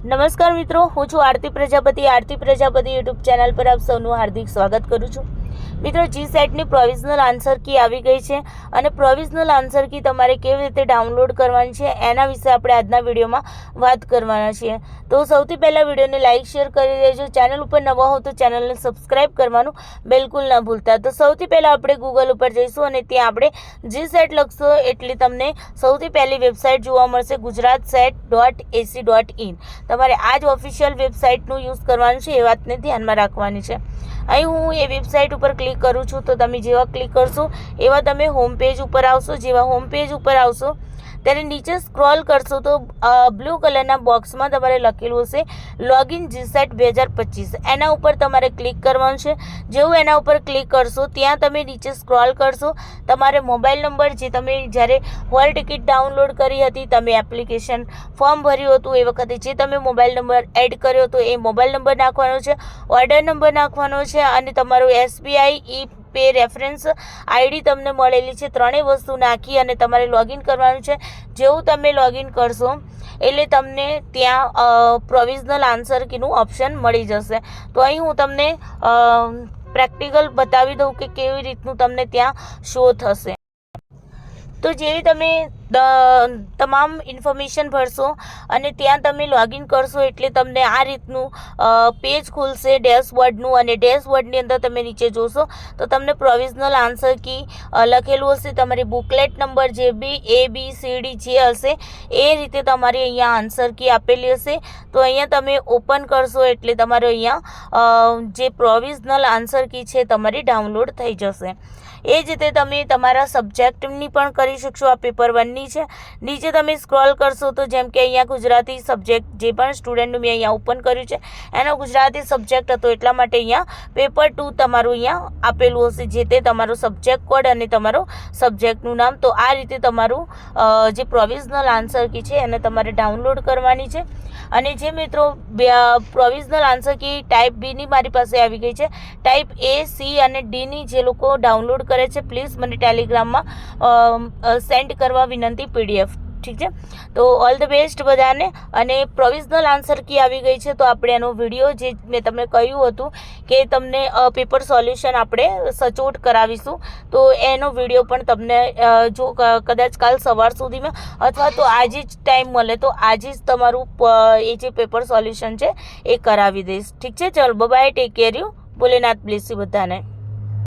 નમસ્કાર મિત્રો, હું છું આરતી પ્રજાપતિ. આરતી પ્રજાપતિ યુટ્યુબ ચેનલ પર આપ સૌનું હાર્દિક સ્વાગત કરું છું. મિત્રો જી સેટની પ્રોવિઝનલ આન્સર કી આવી ગઈ છે અને પ્રોવિઝનલ આન્સર કી તમારે કેવી રીતે ડાઉનલોડ કરવાની છે એના વિશે આપણે આજના વિડીયોમાં વાત કરવાના છીએ. તો સૌથી પહેલાં વિડીયોને લાઇક શેર કરી દેજો. ચેનલ ઉપર નવા હો તો ચેનલને સબસ્ક્રાઇબ કરવાનું બિલકુલ ન ભૂલતા. તો સૌથી પહેલાં આપણે ગૂગલ ઉપર જઈશું અને ત્યાં આપણે જી સેટ લખશો એટલે તમને સૌથી પહેલી વેબસાઇટ જોવા મળશે Gujarat set dot AC dot in તમારે આ જ ઓફિશિયલ વેબસાઇટનું યુઝ કરવાનું છે, એ વાતને ધ્યાનમાં રાખવાની છે. અહીં હું એ વેબસાઇટ ઉપર ક્લિક કરું છું તો તમે જેવા ક્લિક કરશો એવા તમે હોમ પેજ ઉપર આવશો, જેવા હોમ પેજ ઉપર આવશો ત્યારે નીચે સ્ક્રોલ કરશો તો બ્લુ કલરના બોક્સમાં તમારે લખેલું હશે, લોગિન જીસેટ બે હજાર પચીસ. એના ઉપર તમારે ક્લિક કરવાનું છે. જેવું એના ઉપર ક્લિક કરશો, ત્યાં તમે નીચે સ્ક્રોલ કરશો. તમારે મોબાઈલ નંબર જે તમે જ્યારે હોલ ટિકિટ ડાઉનલોડ કરી હતી, તમે એપ્લિકેશન ફોર્મ ભર્યું હતું, એ વખતે જે તમે મોબાઈલ નંબર એડ કર્યો હતો, એ મોબાઈલ નંબર નાખવાનો છે, ઓર્ડર નંબર નાખવાનો છે, અને તમારું SBI e pay reference ID તમને મળેલી છે. ત્રણેય વસ્તુ નાખી અને તમારે લોગિન કરવાનું છે. જેવું તમે લોગિન કરશો, એટલે તમને ત્યાં પ્રોવિઝનલ આન્સર કીનું ઓપ્શન મળી જશે. તો અહીં હું તમને પ્રેક્ટિકલ બતાવી દઉં કે કેવી રીતનું તમને ત્યાં શો થશે. તો જેવી તમે તમામ ઇન્ફોર્મેશન ભરશો અને ત્યાં તમે લોગિન કરશો એટલે તમને આ રીતનું પેજ ખુલશે ડેશબોર્ડનું અને ડેશબોર્ડની અંદર તમે નીચે જોશો તો તમને પ્રોવિઝનલ આન્સર કી લખેલું હશે. તમારી બુકલેટ નંબર જે બી એ બી સી ડી જે હશે, એ રીતે તમારી અહીંયા આન્સર કી આપેલી હશે. તો અહીંયા તમે ઓપન કરશો એટલે તમારે અહીંયા જે પ્રોવિઝનલ આન્સર કી છે તમારી ડાઉનલોડ થઈ જશે. એ જ રીતે તમે તમારા સબ્જેક્ટની પણ કરી શકશો આ પેપર વનની છે નીચે તમે સ્ક્રોલ કરશો તો જેમ કે અહીંયા ગુજરાતી સબ્જેક્ટ જે પણ સ્ટુડન્ટનું મેં અહીંયા ઓપન કર્યું છે, એનો ગુજરાતી સબ્જેક્ટ હતો. એટલા માટે અહીંયા પેપર ટુ તમારું અહીંયા આપેલું હશે, જે તે તમારો સબ્જેક્ટ કોડ અને તમારો સબ્જેક્ટનું નામ. તો આ રીતે તમારું જે પ્રોવિઝનલ આન્સર કી છે, એને તમારે ડાઉનલોડ કરવાની છે. અને જે મિત્રો પ્રોવિઝનલ આન્સર કી ટાઈપ બીની મારી પાસે આવી ગઈ છે. ટાઈપ એ સી અને ડીની જે લોકો ડાઉનલોડ કરે છે પ્લીઝ મને ટેલિગ્રામમાં સેન્ડ કરવા વિનંતી પીડીએફ ઠીક છે? તો ઓલ ધ બેસ્ટ બધાને. અને પ્રોવિઝનલ આન્સર કી આવી ગઈ છે, તો આપણે એનો વીડિયો જે મેં તમને કહ્યું હતું કે તમને પેપર સોલ્યુશન આપણે સચોટ કરાવીશું. તો એનો વીડિયો પણ તમને જો કદાચ કાલ સવાર સુધીમાં અથવા તો આજે જ ટાઈમ મળે, તો આજે જ તમારું એ જે પેપર સોલ્યુશન છે, એ કરાવી દઈશ. ઠીક છે? ચલો bye take care you Bholenath bless બધાને.